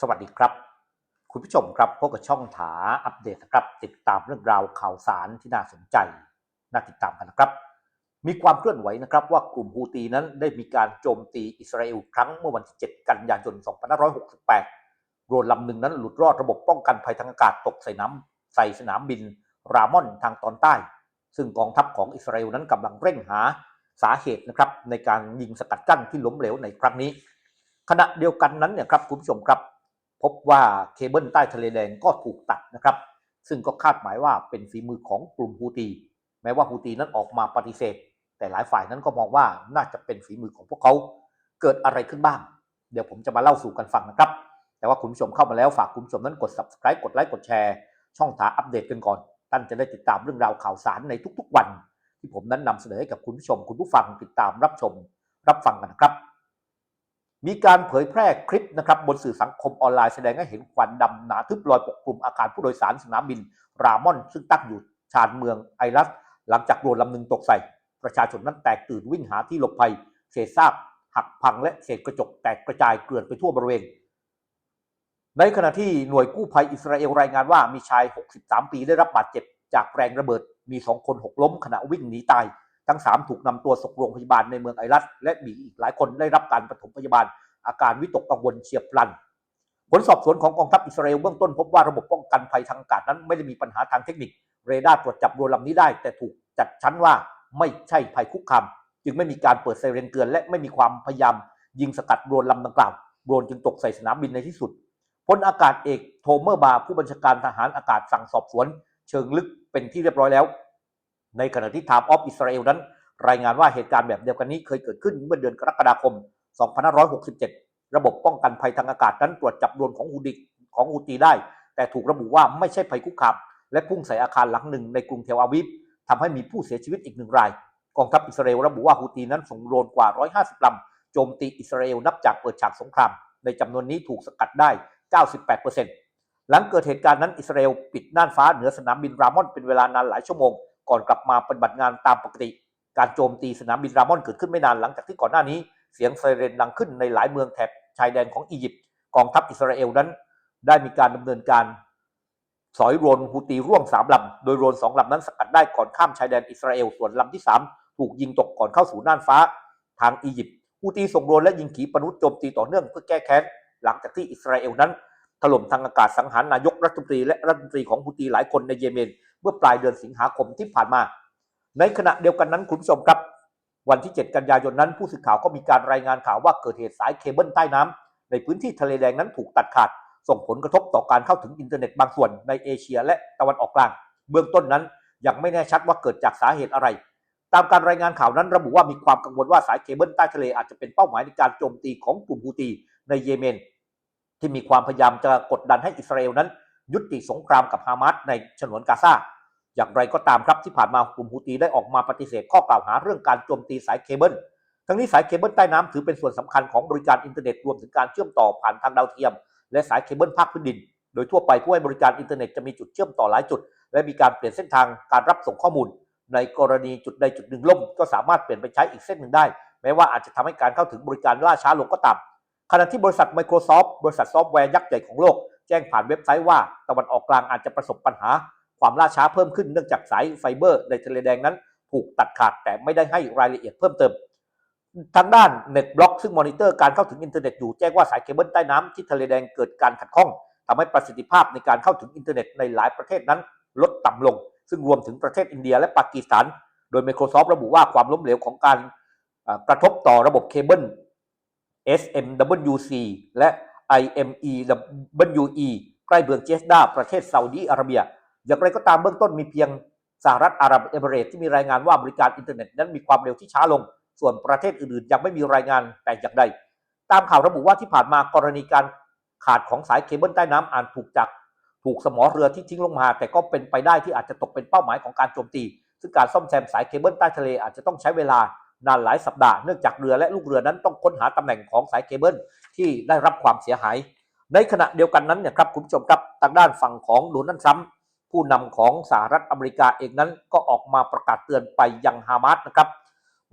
สวัสดีครับ คุณผู้ชมครับพบกับช่องถาอัปเดตนะครับ ติดตามเรื่องราวข่าวสารที่น่าสนใจ น่าติดตามกันนะครับ มีความเคลื่อนไหวนะครับว่ากลุ่มฮูตีนั้นได้มีการโจมตีอิสราเอลครั้งเมื่อวันที่ 7 กันยายน 2568 โดรนลำหนึ่งนั้นหลุดรอดระบบป้องกันภัยทางอากาศตกใส่น้ำใส่สนามบิน รามอนทางตอนใต้ ซึ่งกองทัพของอิสราเอลนั้นกำลังเร่งหาสาเหตุนะครับในการยิงสกัดกั้นที่ล้มเหลวในครั้งนี้ ขณะเดียวกันนั้นเนี่ยครับคุณผู้ชมครับ พบว่าเคเบิลใต้ทะเลแดงก็ถูกตัดนะครับ ซึ่งก็คาดหมายว่าเป็นฝีมือของกลุ่มฮูตี แม้ว่าฮูตีนั้นออกมาปฏิเสธ แต่หลายฝ่ายนั้นก็มองว่าน่าจะเป็นฝีมือของพวกเขา เกิดอะไรขึ้นบ้าง เดี๋ยวผมจะมาเล่าสู่กันฟังนะครับ แต่ว่าคุณผู้ชมเข้ามาแล้วฝากคุณผู้ชมนั้นกด subscribe กดไลค์กดแชร์ ช่องถาอัปเดตกันก่อน ท่านจะได้ติดตามเรื่องราวข่าวสารในทุกๆวัน ที่ผมนั้นนำเสนอให้กับคุณผู้ชม คุณผู้ฟังติดตามรับชม รับฟังกันนะครับ มีการเผยแพร่คลิปนะครับบนสื่อสังคมออนไลน์แสดงให้เห็นควันดำหนาทึบลอยปกคลุมอาคารผู้โดยสารสนามบิน รามอน ซึ่งตั้งอยู่ชานเมืองไอรัส หลังจากโดนลำหนึ่งตกใส่ ประชาชนนั้นแตกตื่นวิ่งหาที่หลบภัย เศษซากหักพังและเศษกระจกแตกกระจายเกลื่อนไปทั่วบริเวณ ในขณะที่หน่วยกู้ภัยอิสราเอลรายงานว่ามีชาย 63 ปีได้รับบาดเจ็บ จากแรงระเบิดมีสองคนหกล้มขณะวิ่งหนีตายทั้ง 3 ถูกนำตัวส่งโรงพยาบาลในเมืองไอรัส และมีอีกหลายคนได้รับการปฐมพยาบาล อาการวิตกกังวลเฉียบพลัน ผลสอบสวนของกองทัพอิสราเอลเบื้องต้นพบว่าระบบป้องกันภัยทางอากาศนั้นไม่ได้มีปัญหาทางเทคนิค เรดาร์ตรวจจับโดรนลำนี้ได้ แต่ถูกจัดชั้นว่าไม่ใช่ภัยคุกคามจึงไม่มีการเปิดไซเรนเตือน และไม่มีความพยายามยิงสกัดโดรนลำดังกล่าวโดรนจึงตกใส่สนามบินในที่สุดพลอากาศเอกโทเมอร์บาผู้บัญชาการทหารอากาศสั่งสอบสวน เชิงลึกเป็นที่เรียบร้อยแล้ว ในขณะที่ไทม์ออฟอิสราเอลนั้น รายงานว่าเหตุการณ์แบบเดียวกันนี้เคยเกิดขึ้นเมื่อเดือนกรกฎาคม 2567 ระบบป้องกันภัยทางอากาศนั้นตรวจจับโดรนของฮูดิของฮูตีได้ แต่ถูกระบุว่าไม่ใช่ภัยคุกคามและพุ่งใส่อาคารหลังหนึ่งในกรุงเทลอาวิฟทำให้มีผู้เสียชีวิตอีกหนึ่งราย กองทัพอิสราเอลระบุว่าฮูตีนั้นส่งโดรนกว่า 150ลำโจมตีอิสราเอลนับจากเปิดฉากสงคราม ในจำนวนนี้ถูกสกัดได้ 98%หลังเกิดเหตุการณ์นั้นอิสราเอลปิดน่านฟ้าเหนือสนามบินรามอนเป็นเวลานานหลายชั่วโมงก่อนกลับมาปฏิบัติงานตามปกติ การโจมตีสนามบินรามอนเกิดขึ้นไม่นานหลังจากที่ก่อนหน้านี้ เสียงไซเรนดังขึ้นในหลายเมืองแถบชายแดนของอียิปต์กองทัพอิสราเอลนั้น ได้มีการดำเนินการ สอยโรนฮูตีร่วมสามลำ โดยโรนสองลำนั้นสกัดได้ก่อนข้ามชายแดนอิสราเอลส่วนลำที่สามถูกยิงตกก่อนเข้าสู่น่านฟ้าทางอียิปต์ฮูตีส่งโรนและยิงขีปนาวุธโจมตีต่อเนื่องเพื่อแก้แค้นหลังจากที่อิสราเอลนั้นถล่มทางอากาศสังหารนายกรัฐมนตรีและรัฐมนตรีของฮูตีหลายคนในเยเมน เมื่อปลายเดือนสิงหาคมที่ผ่านมา ในขณะเดียวกันนั้นคุณผู้ชมครับ วันที่ 7 กันยายนนั้นผู้สื่อข่าวก็มีการรายงานข่าวว่าเกิดเหตุสายเคเบิลใต้น้ำในพื้นที่ทะเลแดงนั้นถูกตัดขาด ส่งผลกระทบต่อการเข้าถึงอินเทอร์เน็ตบางส่วนในเอเชียและตะวันออกกลาง เบื้องต้นนั้นยังไม่แน่ชัดว่าเกิดจากสาเหตุอะไร ตามการรายงานข่าวนั้นระบุว่ามีความกังวลว่าสายเคเบิลใต้ทะเลอาจจะเป็นเป้าหมายในการโจมตีของกลุ่มฮูตีในเยเมน ที่มีความพยายามจะกดดันให้อิสราเอลนั้น ยุติสงครามกับฮามาสในฉนวนกาซา อย่างไรก็ตามครับที่ผ่านมากลุ่มฮูตีได้ออกมาปฏิเสธข้อกล่าวหาเรื่องการโจมตีสายเคเบิลทั้งนี้สายเคเบิลใต้น้ำถือเป็นส่วนสำคัญของบริการอินเทอร์เน็ตรวมถึงการเชื่อมต่อผ่านทางดาวเทียม และสายเคเบิลภาคพื้นดิน โดยทั่วไปผู้ให้บริการอินเทอร์เน็ตจะมีจุดเชื่อมต่อหลายจุด และมีการเปลี่ยนเส้นทางการรับส่งข้อมูล ในกรณีจุดใดจุดหนึ่งล่ม ก็สามารถเปลี่ยนไปใช้อีกเส้นหนึ่งได้ แม้ว่าอาจจะทำให้การเข้าถึงบริการล่าช้าลงก็ตามขณะที่บริษัท Microsoft บริษัทซอฟต์แวร์ยักษ์ใหญ่ของโลก แจ้งผ่านเว็บไซต์ว่าตะวันออกกลางอาจจะประสบปัญหา ความล่าช้าเพิ่มขึ้นเนื่องจากสายไฟเบอร์ในทะเลแดงนั้นถูกตัดขาดแต่ไม่ได้ให้รายละเอียดเพิ่มเติม ทางด้านเน็ตบล็อกซึ่งมอนิเตอร์การเข้าถึงอินเทอร์เน็ตอยู่แจ้งว่าสายเคเบิลใต้น้ำที่ทะเลแดงเกิดการขัดข้องทำให้ประสิทธิภาพในการเข้าถึงอินเทอร์เน็ตในหลายประเทศนั้นลดต่ำลง ซึ่งรวมถึงประเทศอินเดียและปากีสถาน โดย Microsoft ระบุว่าความล้มเหลวของการกระทบต่อระบบเคเบิล SMWC และ IMEWE ใกล้เมืองเจสดาประเทศซาอุดีอาระเบีย อย่างไรก็ตามเบื้องต้นมีเพียงสหรัฐอาหรับเอมิเรตส์ที่มีรายงานว่าบริการอินเทอร์เน็ตนั้นมีความเร็วที่ช้าลง ส่วนประเทศอื่นๆ ยังไม่มีรายงานแต่อย่างใด ตามข่าวระบุว่าที่ผ่านมากรณีการขาดของสายเคเบิลใต้น้ำอาจถูกจากถูกสมอเรือที่ทิ้งลงมา แต่ก็เป็นไปได้ที่อาจจะตกเป็นเป้าหมายของการโจมตี ซึ่งการซ่อมแซมสายเคเบิลใต้ทะเลอาจจะต้องใช้เวลานานหลายสัปดาห์เนื่องจากเรือและลูกเรือนั้นต้องค้นหาตำแหน่งของสายเคเบิลที่ได้รับความเสียหาย ในขณะเดียวกันนั้นเนี่ยครับคุณผู้ชมครับทางด้านฝั่งของโดนัลด์ทรัมป์ ผู้นำของสหรัฐอเมริกาเองนั้นก็ออกมาประกาศเตือนไปยังฮามาสนะครับ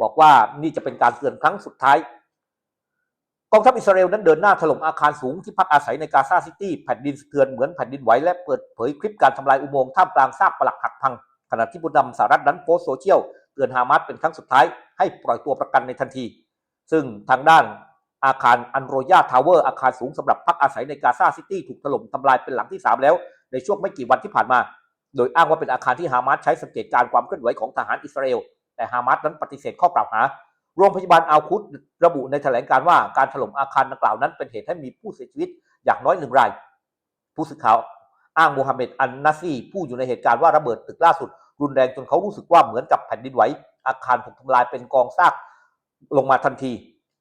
บอกว่านี่จะเป็นการเตือนครั้งสุดท้ายกองทัพอิสราเอลนั้นเดินหน้าถล่มอาคารสูงที่พักอาศัยในกาซาซิตี้แผ่นดินสะเทือนเหมือนแผ่นดินไหวและเปิดเผยคลิปการทำลายอุโมงค์ท่ามกลางซากปลักหักพัง ขณะที่ผู้นำสหรัฐนั้นโพสต์โซเชียลเตือนฮามาสเป็นครั้งสุดท้ายให้ปล่อยตัวประกันในทันที ซึ่งทางด้านอาคารอันโรยาทาวเวอร์อาคารสูงสำหรับพักอาศัยในกาซาซิตี้ถูกถล่มทำลายเป็นหลังที่ 3 แล้ว ในช่วงไม่กี่วันที่ผ่านมา โดยอ้างว่าเป็นอาคารที่ฮามาสใช้สังเกตการความเคลื่อนไหวของทหารอิสราเอล แต่ฮามาสนั้นปฏิเสธข้อกล่าวหา โรงพยาบาลอัลคุดระบุในแถลงการว่าการถล่มอาคารดังกล่าวนั้นเป็นเหตุให้มีผู้เสียชีวิตอย่างน้อยหนึ่งราย ผู้สื่อข่าวอ้างโมฮัมเหม็ดอันนาซีผู้อยู่ในเหตุการณ์ว่าระเบิดตึกล่าสุด รุนแรงจนเขารู้สึกว่าเหมือนกับแผ่นดินไหวอาคารถูกทำลายเป็นกองซากลงมาทันที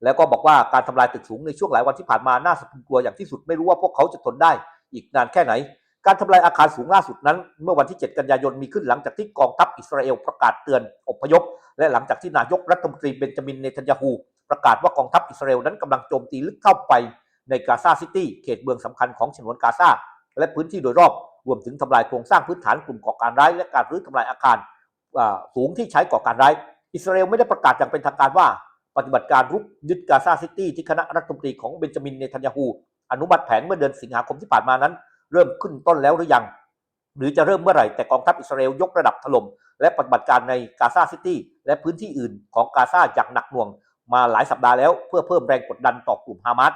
แล้วก็บอกว่าการทำลายตึกสูงในช่วงหลายวันที่ผ่านมาน่าสะพรึงกลัวอย่างที่สุดไม่รู้ว่าพวกเขาจะทนได้อีกนานแค่ไหน การทำลายอาคารสูงล่าสุดนั้น เมื่อวันที่ 7 กันยายนมีขึ้นหลังจากที่กองทัพอิสราเอลประกาศเตือนอพยพ และหลังจากที่นายกรัฐมนตรีเบนจามินเนทันยาฮูประกาศว่ากองทัพอิสราเอลนั้นกำลังโจมตีลึกเข้าไปในกาซาซิตี้เขตเมืองสำคัญของฉนวนกาซาและพื้นที่โดยรอบรวมถึงทำลายโครงสร้างพื้นฐานกลุ่มก่อการร้าย และการรื้อทำลายอาคารสูงที่ใช้ก่อการร้าย อิสราเอลไม่ได้ประกาศอย่างเป็นทางการว่า ปฏิบัติการรุกยึดกาซาซิตี้ที่คณะรัฐมนตรีของเบนจามินเนทันยาฮูอนุมัติแผนเมื่อเดือนสิงหาคมที่ผ่านมานั้น เริ่มขึ้นต้นแล้วหรือยัง หรือจะเริ่มเมื่อไหร่แต่กองทัพอิสราเอลยกระดับถล่มและปฏิบัติการในกาซาซิตี้และพื้นที่อื่นของกาซาอย่างหนักหน่วง มาหลายสัปดาห์แล้วเพื่อเพิ่มแรงกดดันต่อกลุ่มฮามาส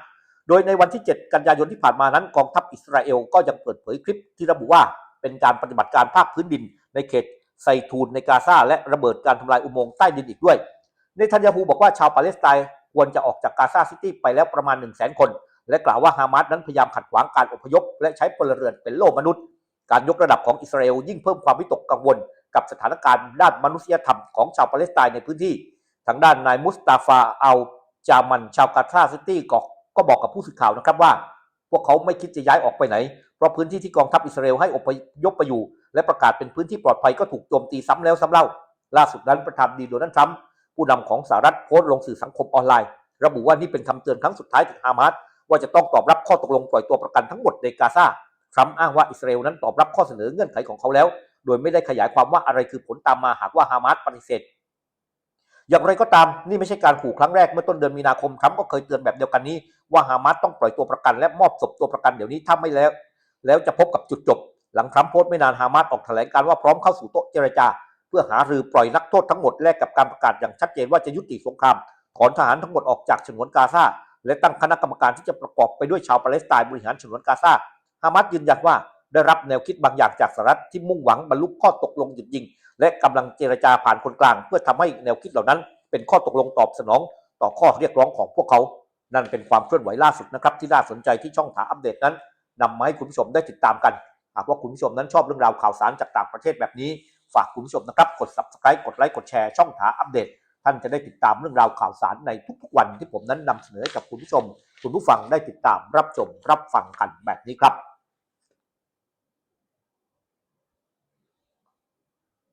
โดยในวันที่ 7 กันยายนที่ผ่านมานั้น กองทัพอิสราเอลก็ยังเปิดเผยคลิปที่ระบุว่าเป็นการปฏิบัติการภาคพื้นดิน ในเขตไซทูนในกาซาและระเบิดการทำลายอุโมงค์ใต้ดินอีกด้วยเนทันยาฮูบอกว่าชาวปาเลสไตน์ควรจะออกจากกาซาซิตี้ไปแล้วประมาณ 1 0 0 0 0แคน และกล่าวว่าฮามาสนั้นพยายามขัดขวางการอพยพ และใช้พลเรือนเป็นโล่มนุษย์ การยกระดับของอิสราเอลยิ่งเพิ่มความวิตกกังวล กับสถานการณ์ด้านมนุษยธรรมของชาวปาเลสไตน์ในพื้นที่ ทางด้านนายมุสตาฟาอัลจามันชาวกาซาซิตี้ก็ก็บอกกับผู้สื่อข่าวนะครับว่า พวกเขาไม่คิดจะย้ายออกไปไหน เพราะพื้นที่ที่กองทัพอิสราเอลให้อพยพไปอยู่ และประกาศเป็นพื้นที่ปลอดภัยก็ถูกโจมตีซ้ำแล้วซ้ำเล่า ล่าสุดนั้นประธานดีโดนัลด์ทรัมป์ผู้นำของสหรัฐโพสต์ลงสื่อสังคมออนไลน์ ระบุว่านี่เป็นคำเตือนครั้งสุดท้ายถึงฮามาส ว่าจะต้องตอบรับข้อตกลงปล่อยตัวประกันทั้งหมดในกาซาทรัมป์อ้างว่าอิสราเอลนั้นตอบรับข้อเสนอเงื่อนไขของเขาแล้ว โดยไม่ได้ขยายความว่าอะไรคือผลตามมาหากว่าฮามาสปฏิเสธ อย่างไรก็ตามนี่ไม่ใช่การขู่ครั้งแรกเมื่อต้นเดือนมีนาคมทรัมป์ก็เคยเตือนแบบเดียวกันนี้ว่าฮามาสต้องปล่อยตัวประกันและมอบศพตัวประกันเดี๋ยวนี้ถ้าไม่แล้ว แล้วจะพบกับจุดจบ หลังทรัมป์โพสต์ไม่นานฮามาสออกแถลงการว่าพร้อมเข้าสู่โต๊ะเจรจา เพื่อหารือปล่อยนักโทษทั้งหมดแลกกับการประกาศอย่างชัดเจนว่าจะยุติสงครามถอนทหารทั้งหมดออกจากฉนวนกาซา และตั้งคณะกรรมการที่จะประกอบไปด้วยชาวปาเลสไตน์บริหารฉนวนกาซาฮามาสยืนยันว่าได้รับแนวคิดบางอย่างจากสหรัฐที่มุ่งหวังบรรลุข้อตกลงหยุดยิง และกำลังเจรจาผ่านคนกลาง เพื่อทำให้แนวคิดเหล่านั้น เป็นข้อตกลงตอบสนอง ต่อข้อเรียกร้องของพวกเขา นั่นเป็นความเคลื่อนไหวล่าสุดนะครับที่น่าสนใจที่ช่องถาอัปเดตนั้นนำมาให้คุณผู้ชมได้ติดตามกัน หากว่าคุณผู้ชมนั้นชอบเรื่องราวข่าวสารจากต่างประเทศแบบนี้ ฝากคุณผู้ชมนะครับกด subscribe กดไลค์กดแชร์ช่องถาอัปเดต ท่านจะได้ติดตามเรื่องราวข่าวสารในทุกๆวันที่ผมนั้นนำเสนอให้กับคุณผู้ชม คุณผู้ฟังได้ติดตามรับชมรับฟังกันแบบนี้ครับ